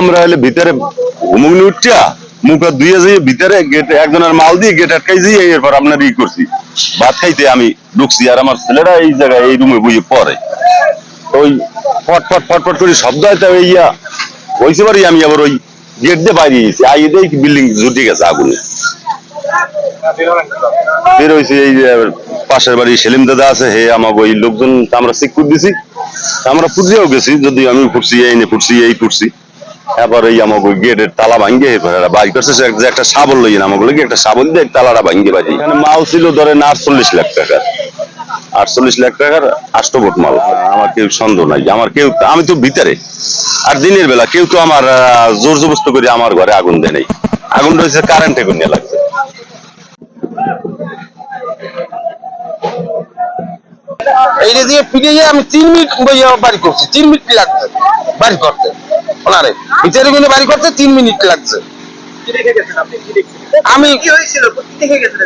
আমরা ভিতরে উঠছা ধুয়ে ভিতরে গেট, একজনের মাল দিয়ে গেট আটকাই এরপর আপনার ই করছি। ভাত খাইতে আমি ঢুকছি আর আমার ছেলেরা এই জায়গায়, এই রুমে পড়ে। ওই ফট ফট ফট ফট করে শব্দ হয়তো ইয়া হয়েছে পারি আমি আবার ওই গেট দিয়ে বাইরে গেছি। আই বিল্ডিং জুটে গেছে আগুনে। বের হয়েছে এই পাশের বাড়ি সেলিম দাদা আছে, হে আমাকে ওই লোকজন আমরা চেক করে দিছি। আমরা ফুটছেও গেছি যদি আমি ফুটছি, এই নে ফুটছি, এই ফুটছি এবার এই আমাকে গেটের তালা ভাঙ্গে এবার করছে একটা শাবল লই আমাকে লাগে একটা শাবল দিয়ে তালাটা ভাঙ্গে বাজি। এখানে মাল ছিল ধরেন আটচল্লিশ লাখ টাকার। আটচল্লিশ লাখ টাকার আষ্টভোট মাল। আমার কেউ সন্দেহ নাই। আমার কেউ আমি তো ভিতরে। আর দিনের বেলা কেউ তো আমার জোর জবস্ত করে আমার ঘরে আগুন দেয় নাই। আগুন রয়েছে কারেন্টে গুনে লাগছে। এইটা দিয়ে ফিরে গিয়ে আমি তিন মিনিট বাড়ি করছি তিন মিনিট লাগছে? বাড়ি করতে। ওনারে ভিতরে গেলে বাড়ি করতে তিন মিনিট লাগছে। আমি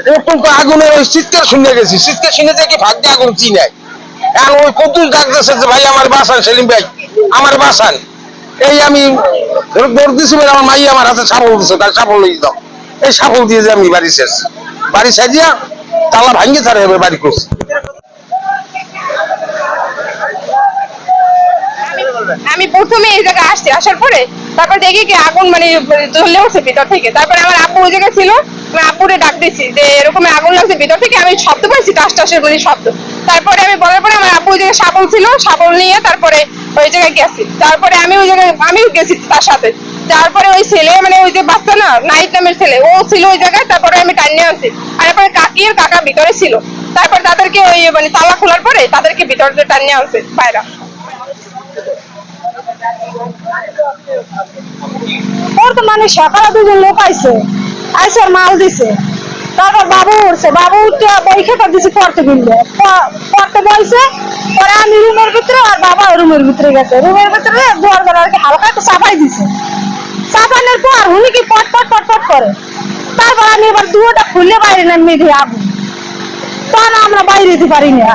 প্রথম তো আগুনের ওই চিৎকার শুনে গেছি। চিৎকার শুনে দেখি ভাগ দিয়ে আগুন ওই ডাকতেছে যে ভাই আমার বাসান সেলিম ভাই আমার বাসান এই আমি দৌড় দিছি বলে আমার মাই আমার হাতে সাবল দিছে তার লই দাও এই সাবল দিয়ে যে আমি বাড়ি শেষ বাড়ি সাজিয়া তালা ভাঙ্গে তার বাড়ি করছি। আমি প্রথমে এই জায়গায় আসছি, আসার পরে তারপর দেখি কি আগুন মানে জ্বলে উঠছে ভিতর থেকে। তারপরে আমার আপু ওই জায়গায় ছিল, আমি আপুরে ডাক দিছি যে এরকম আগুন লাগছে ভিতর থেকে, আমি শব্দ পাইছি টাস টাসের মানে শব্দ। তারপরে আমি বলার পরে আমার আপু ওই জায়গায় শাবল ছিল, শাবল নিয়ে তারপরে ওই জায়গায় গেছি। তারপরে আমি ওই জায়গায় আমিও গেছি তার সাথে। তারপরে ওই ছেলে মানে ওই যে বাচ্চা না, নাইট নামের ছেলে, ও ছিল ওই জায়গায়, তারপরে আমি টাইনে আনছি। আর তারপরে কাকি আর কাকা ভিতরে ছিল। তারপর তাদেরকে ওই মানে তালা খোলার পরে তাদেরকে ভিতরে টানিয়ে আনছে, বাইরা। বর্তমানে সকালে দুজন লোক আইছে। আইসে মাল দিছে। তারপর বাবু উঠছে। বাবু উঠে বই খেতে দিছে পড়তে গেলে পড়তে বলছে পরে আমি রুমের ভিতরে আর বাবা রুমের ভিতরে গেছে। রুমের ভিতরে দুয়ার বেলা আর কি হালকা একটু চাপাই দিছে। চাপানোর পর উনি কি পট পট পট পট করে? তারপর আমি এবার দুয়ারটা খুললে বাইরে নামিয়ে দিই আগুন। তখন আমরা বাইরে যেতে পারি না।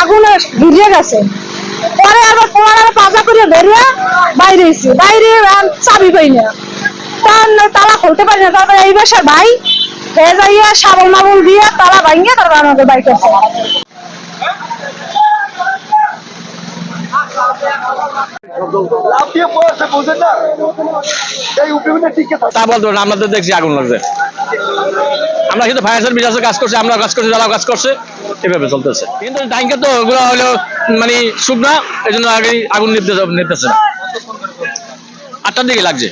আগুনে ভিজে গেছে। পরে আবার পড়ার পাজা করে বেরিয়ে বাইরে এসে বাইরে চাবি পাই না। তখন তালা খুলতে পারি না। তারপরে এই বাসার ভাই হয়ে যাইয়া সাবল মাবল দিয়ে তালা ভাঙিয়ে তারপর আমাদের আমরা তো দেখছি আগুন লাগছে। আমরা কিন্তু ফায়ার সার্ভিস আছে কাজ করছে আমরা কাজ করছি যারা কাজ করছে। এভাবে চলতেছে। কিন্তু ট্যাঙ্কে তো ওগুলো হলো মানে শুকনা এই জন্য আগে আগুন নিতে নিতেছে না। আটটার দিকে লাগছে।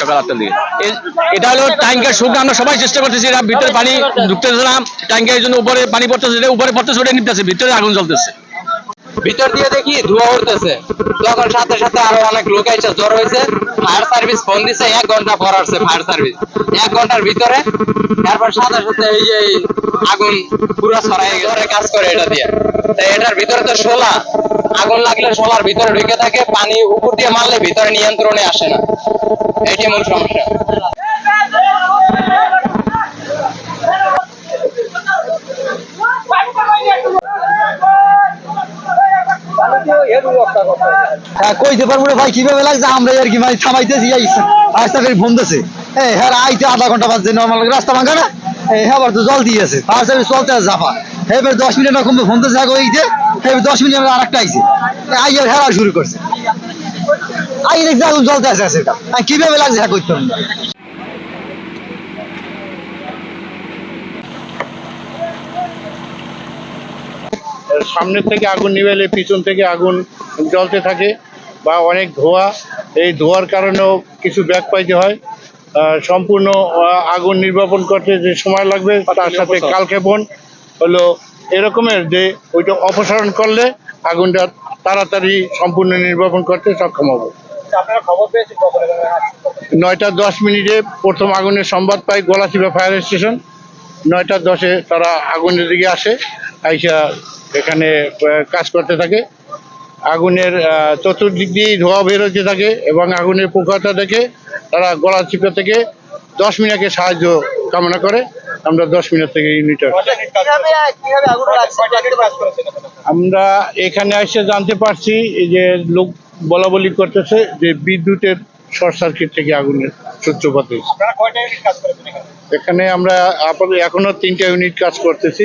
সকাল আটটার দিকে। এটা হলো ট্যাঙ্কের শুকনা, আমরা সবাই চেষ্টা করতেছি এটা ভিতরে পানি ঢুকতেছে না। ট্যাঙ্কের জন্য উপরে পানি পড়তেছে উপরে পড়তেছে, ওটা নিতেছে ভিতরে আগুন জ্বলতেছে। ভিতর দিয়ে দেখি ধোঁয়া উঠতেছে। তখন সাথে সাথে আরও অনেক লোক এসে জ্বর হয়েছে ফায়ার সার্ভিস ফোন দিছে, এক ঘণ্টা পর আসছে ফায়ার সার্ভিস। এক ঘণ্টার ভিতরে, তারপর সাথে সাথে এই যে আগুন পুরো ছড়াই ঘরে কাজ করে এটা দিয়ে। তো এটার ভিতরে তো শোলা। আগুন লাগলে শোলার ভিতরে ঢুকে থাকে, পানি উপর দিয়ে মারলে ভিতরে নিয়ন্ত্রণে আসে না। এটি মূল সমস্যা। হ্যাঁ কইতে পারব না ভাই, কীভাবে লাগছে? আমরা আর কি মানে থামাইতেছি হ্যাঁ আইতে আধা ঘণ্টা বাজছে নর্মাল রাস্তা ভাঙা না। হ্যাঁ তো জল দিয়েছে ফায়ার সার্ভিস চলতে আছে জাপা এবার দশ মিনিট এরকম ফোন দিছে আগে ওইতে এবার দশ মিনিট আমরা আরেকটা আইছে। আইয়ার হেরা শুরু করছে। আই দেখছি আগুন জ্বলতে আছে কীভাবে লাগছে হ্যাঁ করতে সামনের থেকে আগুন নিভেলে পিছন থেকে আগুন জ্বলতে থাকে বা অনেক ধোঁয়া। এই ধোঁয়ার কারণেও কিছু ব্যাগ পাইতে হয়। আহ, সম্পূর্ণ আগুন নির্বাপন করতে যে সময় লাগবে তার সাথে কালক্ষেপণ হলো এরকমের যে ওইটা অপসারণ করলে আগুনটা তাড়াতাড়ি সম্পূর্ণ নির্বাপন করতে সক্ষম হবে। নয়টা দশ মিনিটে প্রথম আগুনের সংবাদ পাই গলাচিপা ফায়ার স্টেশন। নয়টা দশে তারা আগুনের দিকে আসে আইসা এখানে কাজ করতে থাকে। আগুনের চতুর্দিক দিয়ে ধোঁয়া বের হতে থাকে এবং আগুনের প্রখরতা দেখে তারা গলা চিপে থেকে দশ মিনিটে সাহায্য কামনা করে। আমরা দশ মিনিট থেকে ইউনিট আমরা এখানে এসে জানতে পারছি যে লোক বলা বলি করতেছে যে বিদ্যুতের শর্ট সার্কিট থেকে আগুনের সূত্রপাত হয়েছে। এখানে আমরা আপাতত এখনও তিনটা ইউনিট কাজ করতেছি।